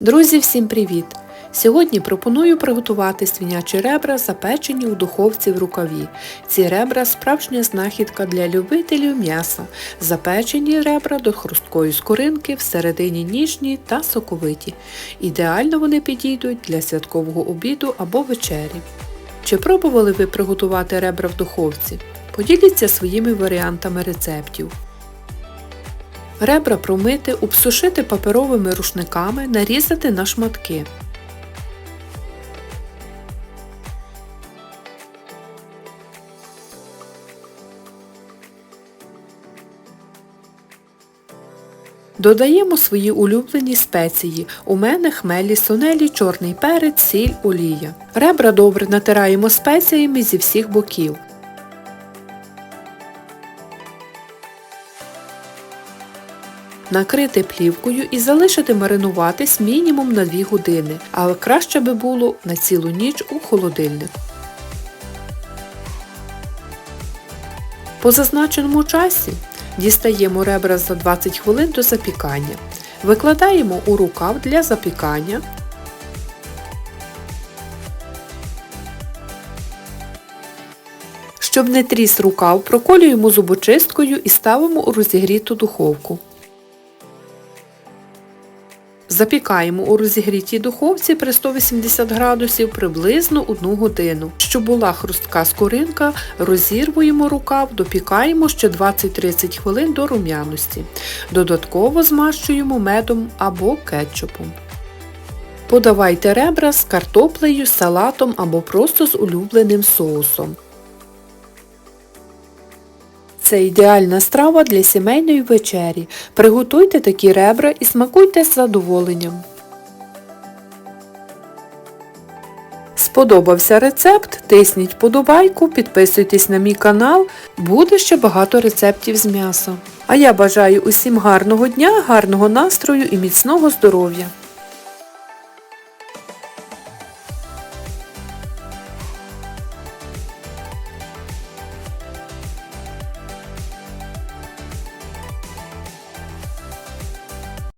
Друзі, всім привіт! Сьогодні пропоную приготувати свинячі ребра, запечені у духовці в рукаві. Ці ребра справжня знахідка для любителів м'яса. Запечені ребра до хрусткої скоринки, всередині ніжні та соковиті. Ідеально вони підійдуть для святкового обіду або вечері. Чи пробували ви приготувати ребра в духовці? Поділіться своїми варіантами рецептів. Ребра промити, обсушити паперовими рушниками, нарізати на шматки. Додаємо свої улюблені спеції. У мене хмелі, сунелі, чорний перець, сіль, олія. Ребра добре натираємо спеціями зі всіх боків. Накрити плівкою і залишити маринуватись мінімум на 2 години, але краще би було на цілу ніч у холодильник. По зазначеному часі дістаємо ребра за 20 хвилин до запікання. Викладаємо у рукав для запікання. Щоб не тріс рукав, проколюємо зубочисткою і ставимо у розігріту духовку. Запікаємо у розігрітій духовці при 180 градусів приблизно 1 годину. Щоб була хрустка скоринка, розірвуємо рукав, допікаємо ще 20-30 хвилин до рум'яності. Додатково змащуємо медом або кетчупом. Подавайте ребра з картоплею, салатом або просто з улюбленим соусом. Це ідеальна страва для сімейної вечері. Приготуйте такі ребра і смакуйте з задоволенням. Сподобався рецепт? Тисніть вподобайку, підписуйтесь на мій канал, буде ще багато рецептів з м'яса. А я бажаю усім гарного дня, гарного настрою і міцного здоров'я!